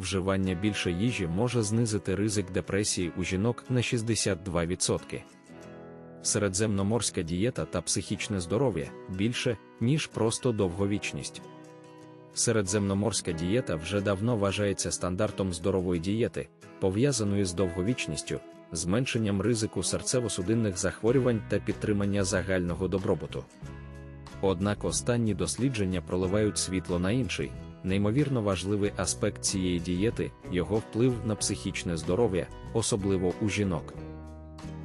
вживання більше їжі може знизити ризик депресії у жінок на 62%. Середземноморська дієта та психічне здоров'я більше, ніж просто довговічність. Середземноморська дієта вже давно вважається стандартом здорової дієти, пов'язаної з довговічністю, зменшенням ризику серцево-судинних захворювань та підтримання загального добробуту. Однак останні дослідження проливають світло на інший, неймовірно важливий аспект цієї дієти його вплив на психічне здоров'я, особливо у жінок.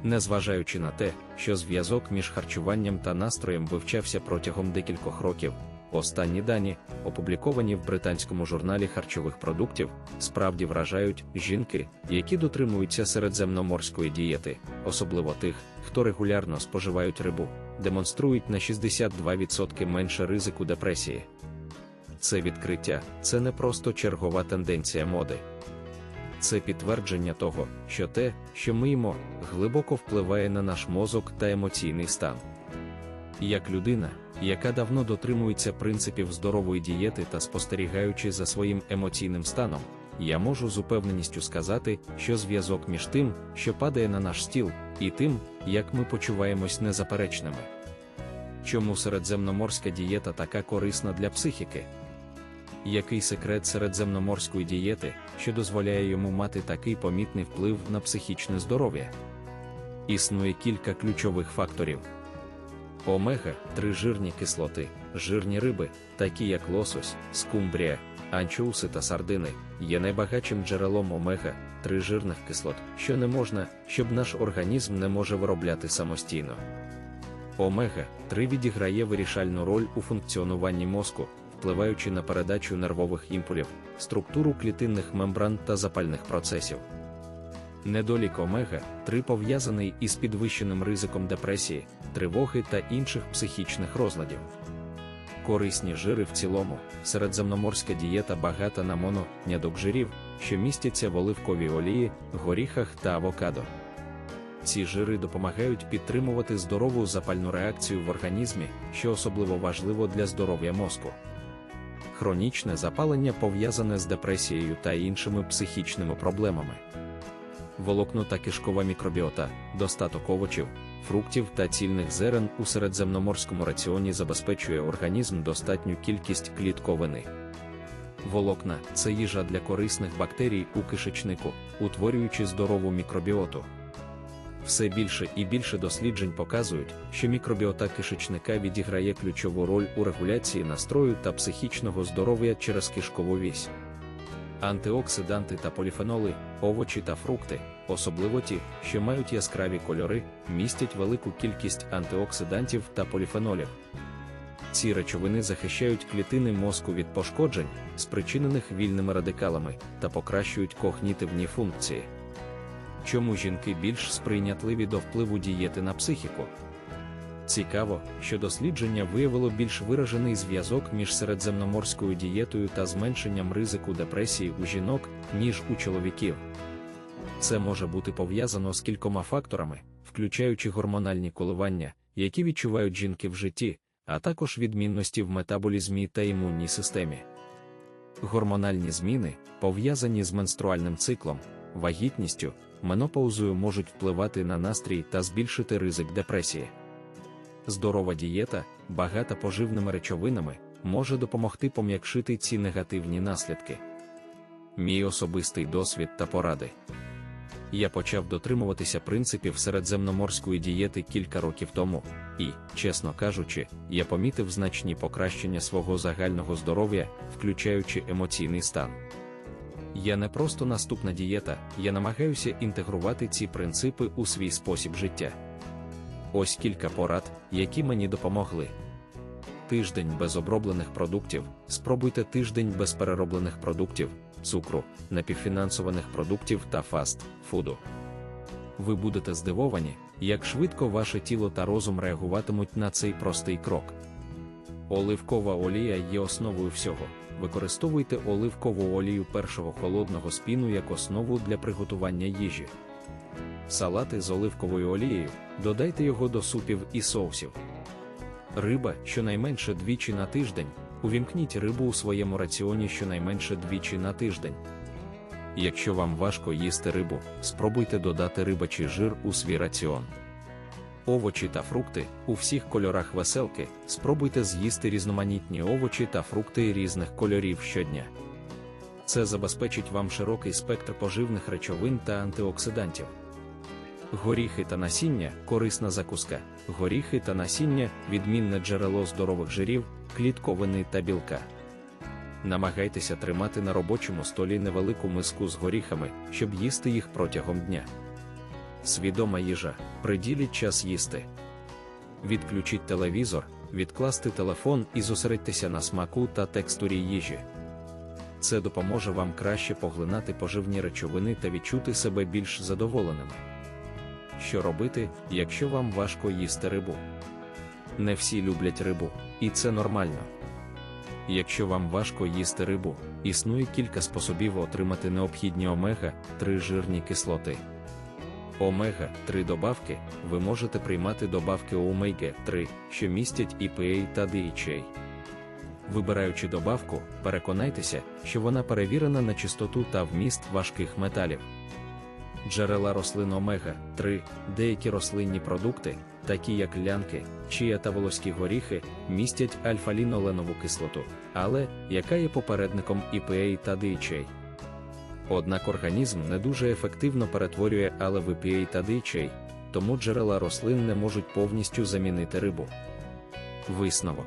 Незважаючи на те, що зв'язок між харчуванням та настроєм вивчався протягом декількох років, останні дані, опубліковані в британському журналі харчових продуктів, справді вражають жінки, які дотримуються середземноморської дієти, особливо тих, хто регулярно споживають рибу, демонструють на 62% менше ризику депресії. Це відкриття це не просто чергова тенденція моди. Це підтвердження того, що те, що ми їмо, глибоко впливає на наш мозок та емоційний стан. Як людина, яка давно дотримується принципів здорової дієти та спостерігаючи за своїм емоційним станом, я можу з упевненістю сказати, що зв'язок між тим, що падає на наш стіл, і тим, як ми почуваємось незаперечними. Чому середземноморська дієта така корисна для психіки? Який секрет середземноморської дієти, що дозволяє йому мати такий помітний вплив на психічне здоров'я? Існує кілька ключових факторів. Омега 3 жирні кислоти, жирні риби, такі як лосось, скумбрія, анчоуси та сардини, є найбагатшим джерелом омега 3 жирних кислот, що не можна, щоб наш організм не може виробляти самостійно. Омега 3 відіграє вирішальну роль у функціонуванні мозку, впливаючи на передачу нервових імпулів, структуру клітинних мембран та запальних процесів. Недолік омега 3 пов'язаний із підвищеним ризиком депресії, тривоги та інших психічних розладів. Корисні жири в цілому, середземноморська дієта багата на мононядок жирів, що містяться в оливковій олії, горіхах та авокадо. Ці жири допомагають підтримувати здорову запальну реакцію в організмі, що особливо важливо для здоров'я мозку. Хронічне запалення пов'язане з депресією та іншими психічними проблемами. Волокно та кишкова мікробіота, достаток овочів, фруктів та цільних зерен у середземноморському раціоні забезпечує організм достатню кількість клітковини. Волокна це їжа для корисних бактерій у кишечнику, утворюючи здорову мікробіоту. Все більше і більше досліджень показують, що мікробіота кишечника відіграє ключову роль у регуляції настрою та психічного здоров'я через кишкову вісь. Антиоксиданти та поліфеноли, овочі та фрукти, особливо ті, що мають яскраві кольори, містять велику кількість антиоксидантів та поліфенолів. Ці речовини захищають клітини мозку від пошкоджень, спричинених вільними радикалами, та покращують когнітивні функції. Чому жінки більш сприйнятливі до впливу дієти на психіку? Цікаво, що дослідження виявило більш виражений зв'язок між середземноморською дієтою та зменшенням ризику депресії у жінок, ніж у чоловіків. Це може бути пов'язано з кількома факторами, включаючи гормональні коливання, які відчувають жінки в житті, а також відмінності в метаболізмі та імунній системі. Гормональні зміни, пов'язані з менструальним циклом, вагітністю, менопаузою можуть впливати на настрій та збільшити ризик депресії. Здорова дієта, багата поживними речовинами, може допомогти пом'якшити ці негативні наслідки. Мій особистий досвід та поради. Я почав дотримуватися принципів середземноморської дієти кілька років тому, і, чесно кажучи, я помітив значні покращення свого загального здоров'я, включаючи емоційний стан. Я не просто наступна дієта, я намагаюся інтегрувати ці принципи у свій спосіб життя. Ось кілька порад, які мені допомогли. Тиждень без оброблених продуктів. Спробуйте тиждень без перероблених продуктів, цукру, напівфінансованих продуктів та фаст фуду. Ви будете здивовані, як швидко ваше тіло та розум реагуватимуть на цей простий крок. Оливкова олія є основою всього. Використовуйте оливкову олію першого холодного спіну як основу для приготування їжі. Салати з оливковою олією, додайте його до супів і соусів. Риба щонайменше двічі на тиждень. Увімкніть рибу у своєму раціоні щонайменше двічі на тиждень. Якщо вам важко їсти рибу, спробуйте додати рибачий жир у свій раціон. Овочі та фрукти у всіх кольорах веселки, спробуйте з'їсти різноманітні овочі та фрукти різних кольорів щодня. Це забезпечить вам широкий спектр поживних речовин та антиоксидантів. Горіхи та насіння корисна закуска. Горіхи та насіння відмінне джерело здорових жирів, клітковини та білка. Намагайтеся тримати на робочому столі невелику миску з горіхами, щоб їсти їх протягом дня. Свідома їжа, приділіть час їсти. Відключіть телевізор, відкласти телефон і зосередьтеся на смаку та текстурі їжі. Це допоможе вам краще поглинати поживні речовини та відчути себе більш задоволеними. Що робити, якщо вам важко їсти рибу? Не всі люблять рибу, і це нормально. Якщо вам важко їсти рибу, існує кілька способів отримати необхідні омега-3 жирні кислоти. Омега-3 добавки ви можете приймати добавки омега-3, що містять EPA та DHA. Вибираючи добавку, переконайтеся, що вона перевірена на чистоту та вміст важких металів. Джерела рослин омега-3, деякі рослинні продукти, такі як лянки, чия та волоські горіхи, містять альфа-ліноленову кислоту, але яка є попередником EPA та DHA. Однак організм не дуже ефективно перетворює але в та DHA, тому джерела рослин не можуть повністю замінити рибу. Висновок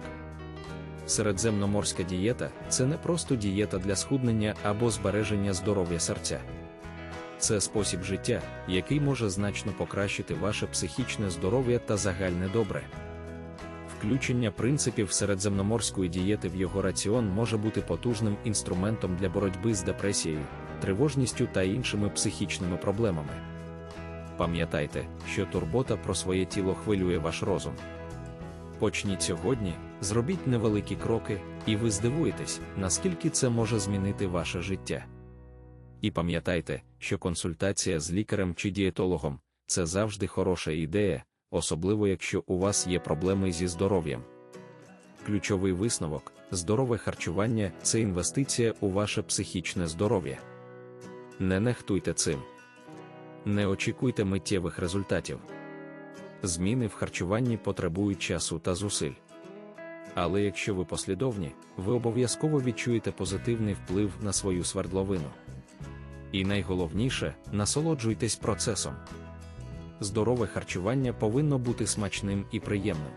Середземноморська дієта це не просто дієта для схуднення або збереження здоров'я серця. Це спосіб життя, який може значно покращити ваше психічне здоров'я та загальне добре. Включення принципів середземноморської дієти в його раціон може бути потужним інструментом для боротьби з депресією, тривожністю та іншими психічними проблемами. Пам'ятайте, що турбота про своє тіло хвилює ваш розум. Почніть сьогодні, зробіть невеликі кроки, і ви здивуєтесь, наскільки це може змінити ваше життя. І пам'ятайте, що консультація з лікарем чи дієтологом це завжди хороша ідея, особливо якщо у вас є проблеми зі здоров'ям. Ключовий висновок здорове харчування це інвестиція у ваше психічне здоров'я. Не нехтуйте цим. Не очікуйте миттєвих результатів. Зміни в харчуванні потребують часу та зусиль. Але якщо ви послідовні, ви обов'язково відчуєте позитивний вплив на свою свердловину. І найголовніше насолоджуйтесь процесом. Здорове харчування повинно бути смачним і приємним.